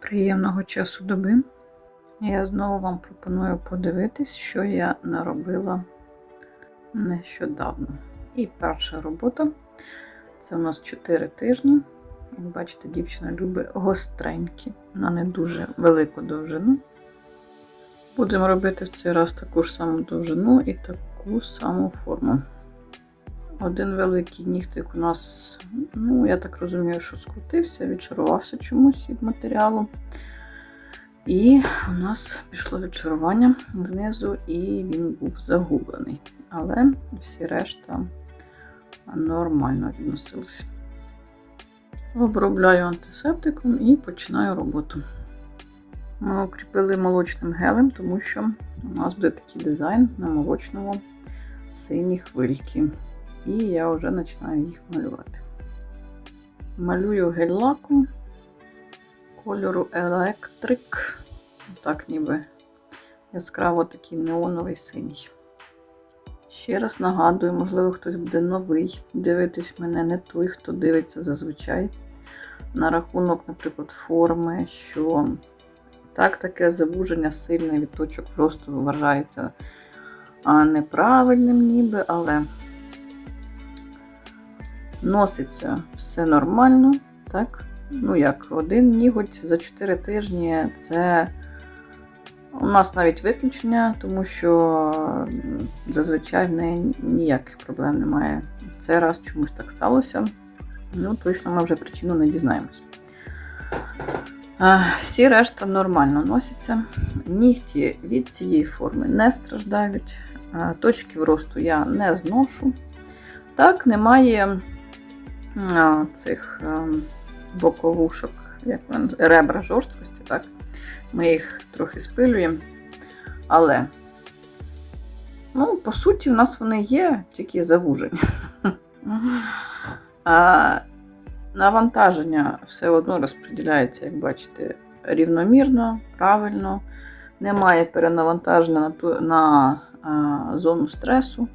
Приємного часу доби. Я знову вам пропоную подивитись, що я наробила нещодавно. І перша робота це у нас 4 тижні. Як бачите, дівчина любить гостренькі, на не дуже велику довжину. Будемо робити в цей раз таку ж саму довжину і таку саму форму. Один великий нігтик у нас, ну, я так розумію, що скрутився, відчарувався чомусь від матеріалу. І у нас пішло відчарування знизу, і він був загублений. Але всі решта нормально відносилися. Обробляю антисептиком і починаю роботу. Ми укріпили молочним гелем, тому що у нас буде такий дизайн на молочному сині хвильки. І я вже починаю їх малювати. Малюю гель-лаком кольору Electric. Так, ніби яскраво такий неоновий синій. Ще раз нагадую, можливо, хтось буде новий. Дивитись мене не той, хто дивиться зазвичай. На рахунок, наприклад, форми, що так, таке завуження сильне від точок просто вважається неправильним ніби, але носиться все нормально, так? Ну, як, один ніготь за 4 тижні це у нас навіть виключення, тому що зазвичай в неї ніяких проблем немає. В цей раз чомусь так сталося. Ну, точно ми вже причину не дізнаємось. Всі решта нормально носяться. Нігті від цієї форми не страждають. Точки росту я не зношу. Так, немає цих боковушок, як вони, ребра жорсткості, так? Ми їх трохи спилюємо. Але, ну, по суті, в нас вони є, тільки завужені. А, навантаження все одно розподіляється, як бачите, рівномірно, правильно. Немає перенавантаження на, ту, на а, зону стресу.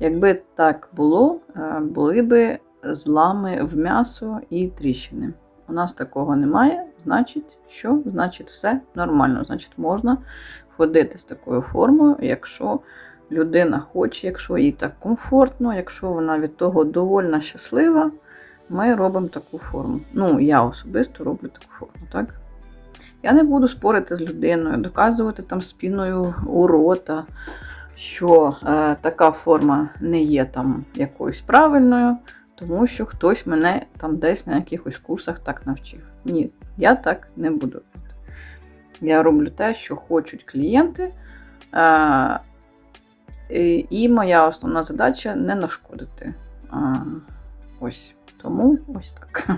Якби так було, були би злами в м'ясо і тріщини. У нас такого немає, значить, що? Значить, все нормально. Значить, можна ходити з такою формою, якщо людина хоче, якщо їй так комфортно, якщо вона від того довольна щаслива, ми робимо таку форму. Ну, я особисто роблю таку форму, так? Я не буду спорити з людиною, доказувати там спіною у рота, що е, така форма не є там якоюсь правильною, тому що хтось мене там десь на якихось курсах так навчив. Ні, я так не буду робити. Я роблю те, що хочуть клієнти. І моя основна задача не нашкодити. Ось. Тому ось так.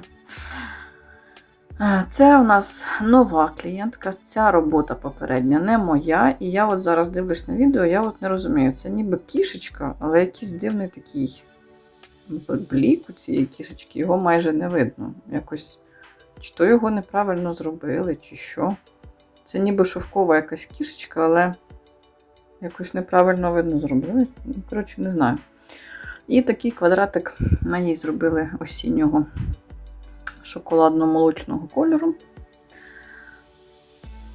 Це у нас нова клієнтка. Ця робота попередня не моя. І я от зараз дивлюсь на відео, я от не розумію, це ніби кішечка, але якийсь дивний такий блік у цієї кішечки, його майже не видно. Якось, Чи то його неправильно зробили, чи що. Це ніби шовкова якась кішечка, але якось неправильно видно зробили. Коротше, не знаю. І такий квадратик ній зробили осіннього шоколадно-молочного кольору.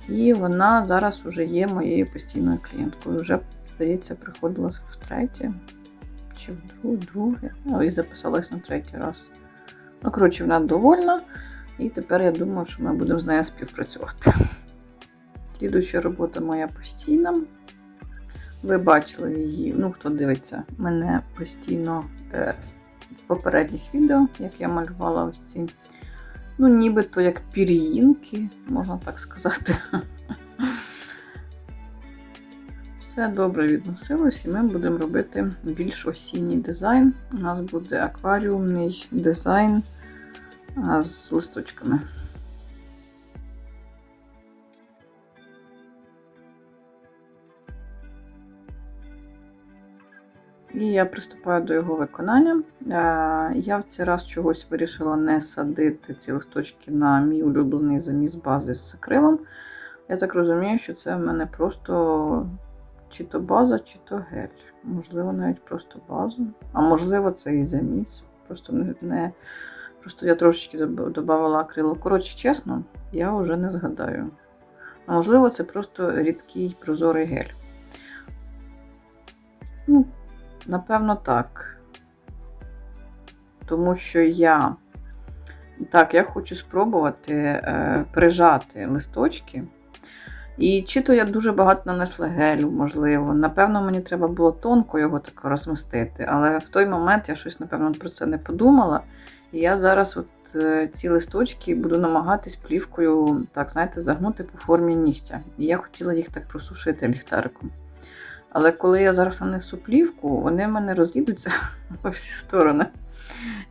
І вона зараз вже є моєю постійною клієнткою. Вже, здається, приходила втретє. Чи в друге. Ну, і записалась на третій раз. Ну, коротше, вона довольна. І тепер я думаю, що ми будемо з нею співпрацювати. Слідуюча робота моя постійна. Ви бачили її, ну, хто дивиться мене постійно е, в попередніх відео, як я малювала ось ці, ну, нібито як пір'їнки, можна так сказати. Все добре відносилось, і ми будемо робити більш осінній дизайн. У нас буде акваріумний дизайн з листочками. І я приступаю до його виконання. Я в цей раз чогось вирішила не садити ці листочки на мій улюблений заміс бази з акрилом. Я так розумію, що це в мене просто чи то база, чи то гель. Можливо, навіть просто база. А можливо, це і заміс. Просто не, не Просто я трошечки додавала акрилу. Коротше, чесно, я вже не згадаю. А можливо, це просто рідкий прозорий гель. Ну, напевно, так. Тому що я. Так, я хочу спробувати е, прижати листочки. І чи то я дуже багато нанесла гелю, можливо. Напевно, мені треба було тонко його так розмістити. Але в той момент я щось, напевно, про це не подумала. І я зараз от е, ці листочки буду намагатись плівкою, так, знаєте, загнути по формі нігтя. І я хотіла їх так просушити ліхтариком. Але коли я зараз нанесу плівку, вони в мене роз'їдуться по всі сторони.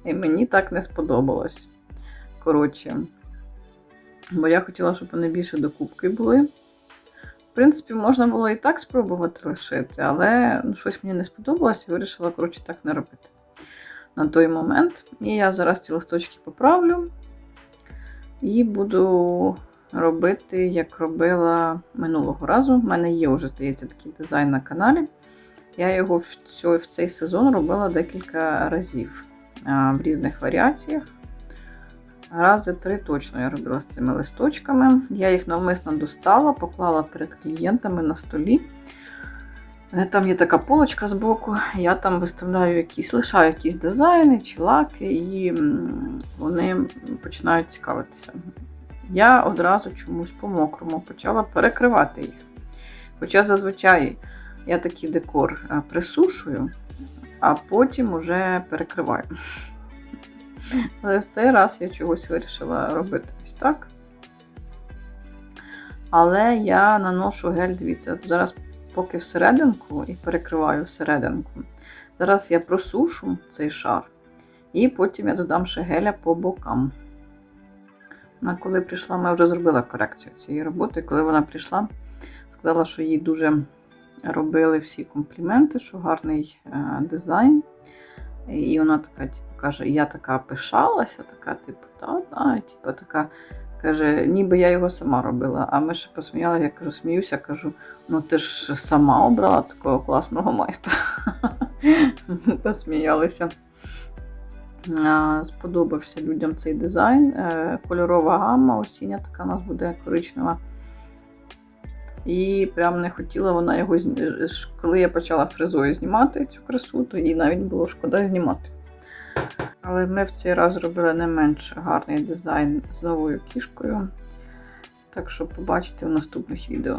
І мені так не сподобалось. Коротше, бо я хотіла, щоб вони більше до кубки були. В принципі, можна було і так спробувати лишити, але ну, щось мені не сподобалось і вирішила, коротше, так не робити на той момент. І я зараз ці листочки поправлю і буду робити, як робила минулого разу. У мене є вже, здається, такий дизайн на каналі. Я його в цей, сезон робила декілька разів в різних варіаціях. Рази три точно я робила з цими листочками. Я їх навмисно достала, поклала перед клієнтами на столі. Е, там є така полочка з боку, я там виставляю якісь, лишаю якісь дизайни чи лаки, і вони починають цікавитися. Я одразу чомусь по-мокрому почала перекривати їх. Хоча зазвичай я такий декор е, присушую, а потім уже перекриваю. Але в цей раз я чогось вирішила робити ось так. Але я наношу гель, дивіться, зараз поки всерединку і перекриваю всерединку. Зараз я просушу цей шар, і потім я додам ще геля по бокам. Вона коли прийшла, ми вже зробили корекцію цієї роботи. Коли вона прийшла, сказала, що їй дуже робили всі компліменти, що гарний е, дизайн. І вона така, каже, я така пишалася, така, типу, та, та, типу, така. Каже, ніби я його сама робила. А ми ще посміялися, я кажу, сміюся, кажу, ну ти ж сама обрала такого класного майстра. Посміялися. Сподобався людям цей дизайн. Е, кольорова гамма, осіння така у нас буде коричнева. І прям не хотіла вона його Коли я почала фрезою знімати цю красу, то їй навіть було шкода знімати. Але ми в цей раз зробили не менш гарний дизайн з новою кішкою. Так що побачите в наступних відео.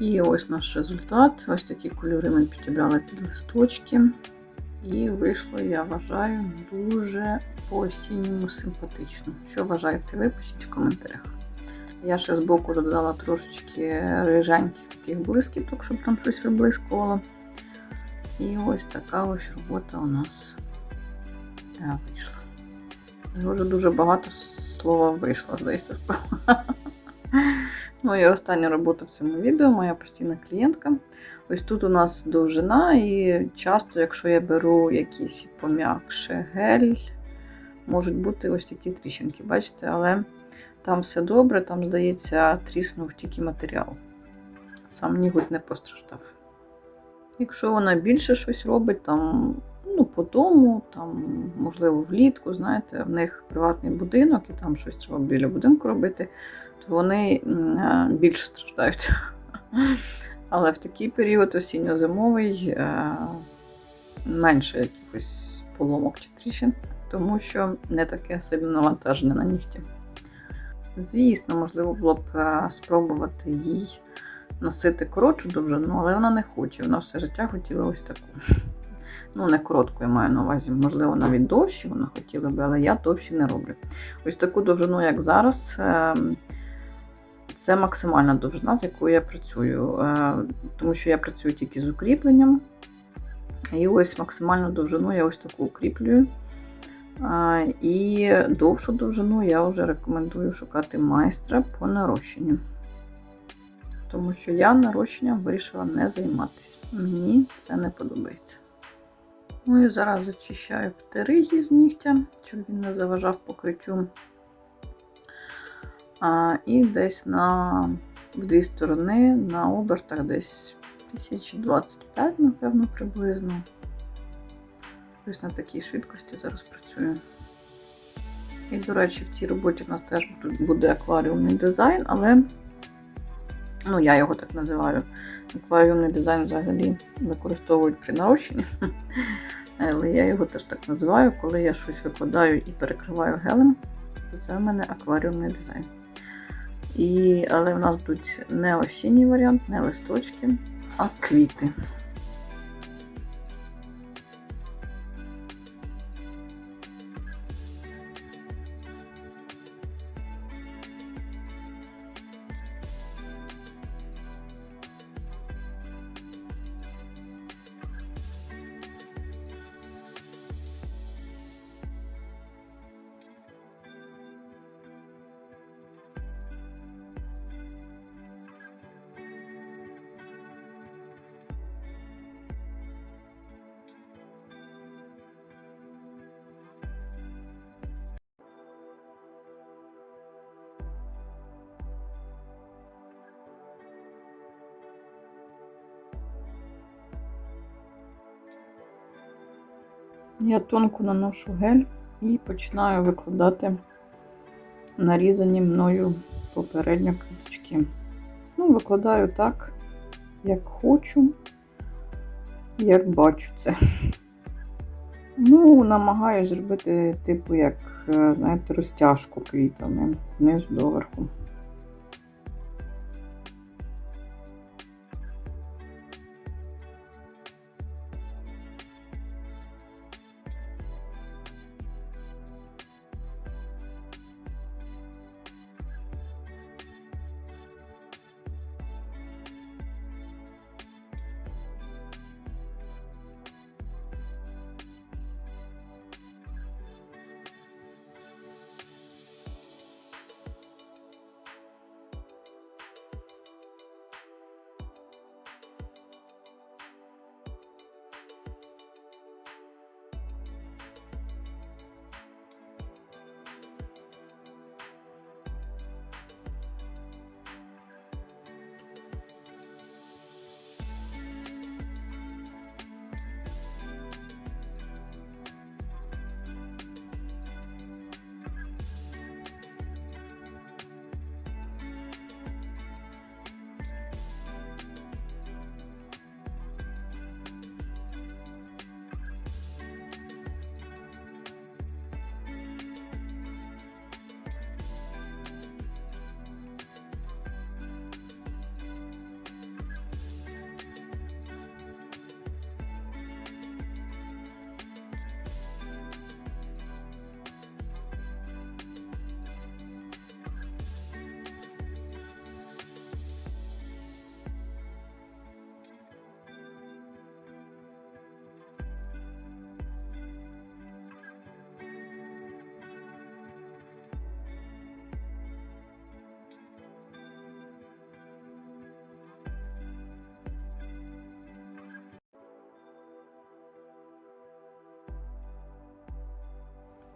І ось наш результат. Ось такі кольори ми підібрали під листочки. І вийшло, я вважаю, дуже по-осінньому симпатично. Що вважаєте, ви пишіть в коментарях. Я ще збоку додала трошечки риженьких таких блискіток, щоб там щось виблискувало. І ось така ось робота у нас вийшла. Дуже дуже багато слова вийшло, здається, Ну і остання робота в цьому відео, моя постійна клієнтка. Ось тут у нас довжина, і часто, якщо я беру якийсь пом'якше гель, можуть бути ось такі тріщинки, бачите, але там все добре, там, здається, тріснув тільки матеріал. Сам нігодь не постраждав. Якщо вона більше щось робить, там, ну, по дому, там, можливо, влітку, знаєте, в них приватний будинок і там щось треба біля будинку робити то вони більше страждають. Але в такий період осінньо-зимовий е, менше якихось поломок чи тріщин, тому що не таке сильно навантажене на нігті. Звісно, можливо було б е, спробувати їй носити коротшу довжину, але вона не хоче. Вона все життя хотіла ось таку. Ну, не коротку, я маю на увазі, можливо, навіть довші вона хотіла би, але я довші не роблю. Ось таку довжину, як зараз, ем, це максимальна довжина, з якою я працюю. Е, Тому що я працюю тільки з укріпленням. І ось максимальну довжину я ось таку укріплюю. Е, І довшу довжину я вже рекомендую шукати майстра по нарощенню. Тому що я нарощенням вирішила не займатися. Мені це не подобається. Ну і зараз зачищаю птериги з нігтя, щоб він не заважав покриттю. А, І десь на в дві сторони на обертах десь 1025, напевно, приблизно. Ось на такій швидкості зараз працюю. І, до речі, в цій роботі в нас теж буде акваріумний дизайн, але ну, я його так називаю. Акваріумний дизайн взагалі використовують при нарощенні. Але я його теж так називаю, коли я щось викладаю і перекриваю гелем, то це в мене акваріумний дизайн. І, Але в нас будуть не осінній варіант, не листочки, а квіти. Я тонко наношу гель і починаю викладати нарізані мною попередньо квіточки. Ну, викладаю так, як хочу, як бачу це. Ну, намагаюся зробити, типу, як, е, знаєте, розтяжку квітами знизу до верху.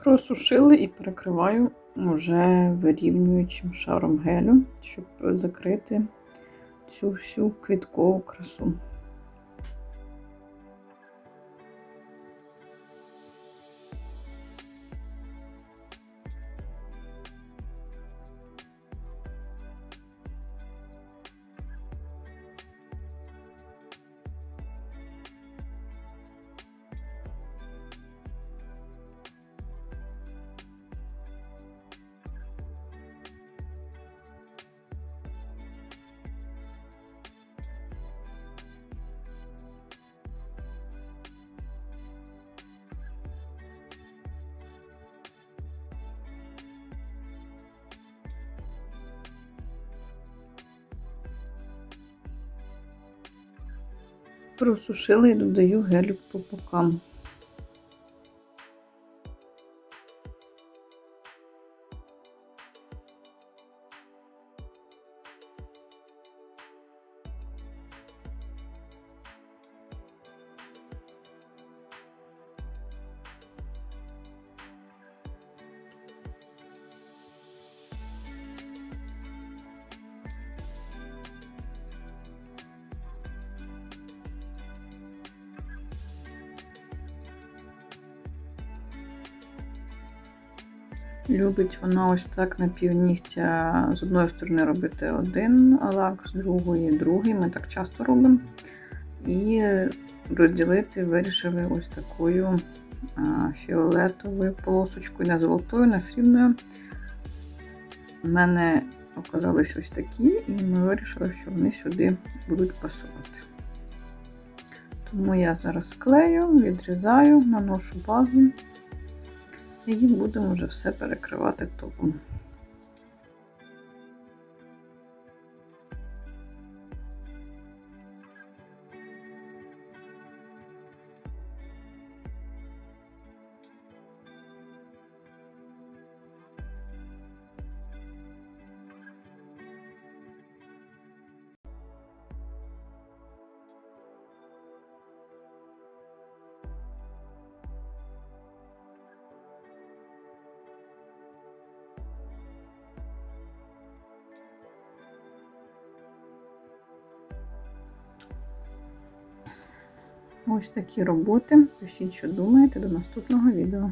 Просушили і перекриваю вже вирівнюючим шаром гелю, щоб закрити цю всю квіткову красу. Просушила і додаю гелю по бокам. Любить вона ось так на півнігтя з одної сторони робити один лак, з другої другий. Ми так часто робимо. І розділити вирішили ось такою фіолетовою полосочкою, не золотою, не срібною. У мене оказались ось такі, і ми вирішили, що вони сюди будуть пасувати. Тому я зараз склею, відрізаю, наношу базу. І будемо вже все перекривати топом. Ось такі роботи. Пишіть, що думаєте до наступного відео.